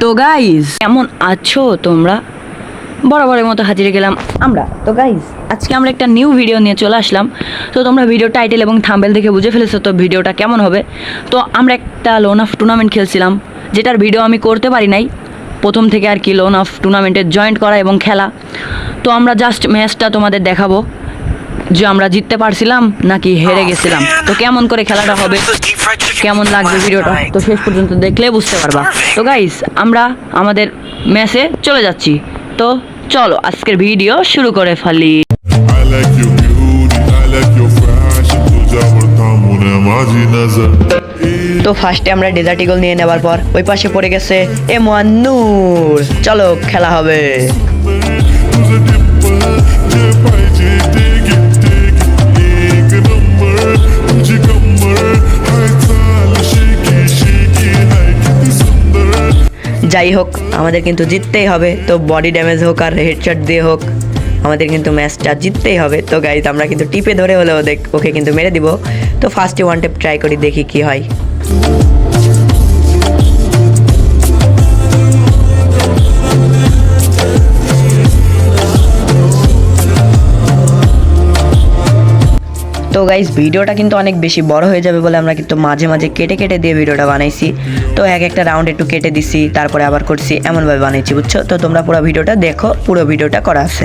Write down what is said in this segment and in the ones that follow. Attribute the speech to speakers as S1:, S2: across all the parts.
S1: তো গাইজ কেমন আছো তোমরা? বরাবরের মতো হাজিরে গেলাম আমরা। তো গাইজ আজকে আমরা একটা নিউ ভিডিও নিয়ে চলে আসলাম। তো তোমরা ভিডিও টাইটেল এবং থাম্বেল দেখে বুঝে ফেলেছো তো ভিডিওটা কেমন হবে। তো আমরা একটা লোন অফ টুর্নামেন্ট খেলছিলাম, যেটার ভিডিও আমি করতে পারি নাই। প্রথম থেকে আর কি লোন অফ টুর্নামেন্টে জয়েন্ট করা এবং খেলা। তো আমরা জাস্ট ম্যাচটা তোমাদের দেখাবো। যে আমরা জিততে পারছিলাম নাকি হেরে গেছিলাম। তো কেমন করে খেলাটা হবে? কেমন লাগবে ভিডিওটা? তো শেষ পর্যন্ত দেখলে বুঝতে পারবা। তো গাইস আমরা আমাদের ম্যাচে চলে যাচ্ছি। তো চলো আজকের ভিডিও শুরু করে ফেলি। তো ফার্স্টে আমরা ডেজার্ট ইগল নিয়ে নেবার পর ওই পাশে পড়ে গেছে এম ওয়ান নূর। চলো খেলা হবে। যাই হোক, আমাদের কিন্তু জিততেই হবে। তো বডি ড্যামেজ হোক আর হেডশট দিয়ে হোক, আমাদের কিন্তু ম্যাচটা জিততেই হবে। তো গাইজ আমরা কিন্তু টিপে ধরে হলেও দেখ, ওকে কিন্তু মেরে দিব। তো ফার্স্টে ওয়ান টেপ ট্রাই করি, দেখি কি হয়। তো গাইজ ভিডিওটা কিন্তু অনেক বেশি বড় হয়ে যাবে বলে আমরা কিন্তু মাঝে মাঝে কেটে কেটে দিয়ে ভিডিওটা বানাইছি। তো এক একটা রাউন্ড একটু কেটে দিছি, তারপরে আবার করছি, এমনভাবে বানাইছি, বুঝছ? তো তোমরা পুরো ভিডিওটা দেখো, পুরো ভিডিওটা করা আছে।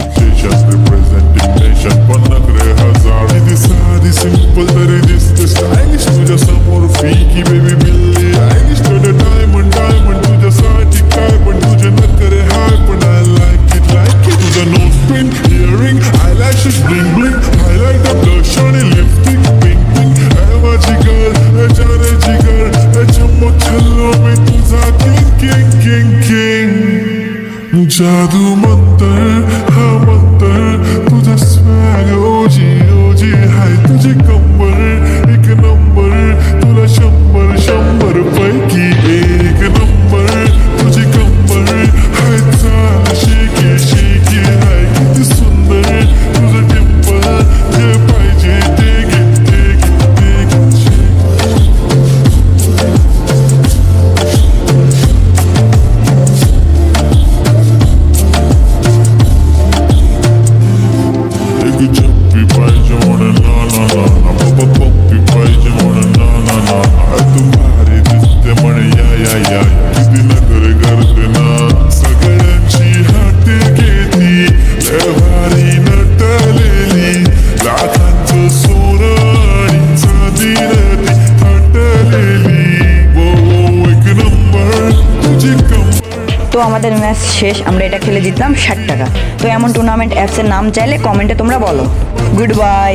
S2: জাদু
S1: মত আমাদের ম্যাচ শেষ, আমরা এটা খেলে জিতলাম ষাট টাকা। তো এমন টুর্নামেন্ট অ্যাপসের নাম চাইলে কমেন্টে তোমরা বলো। Good bye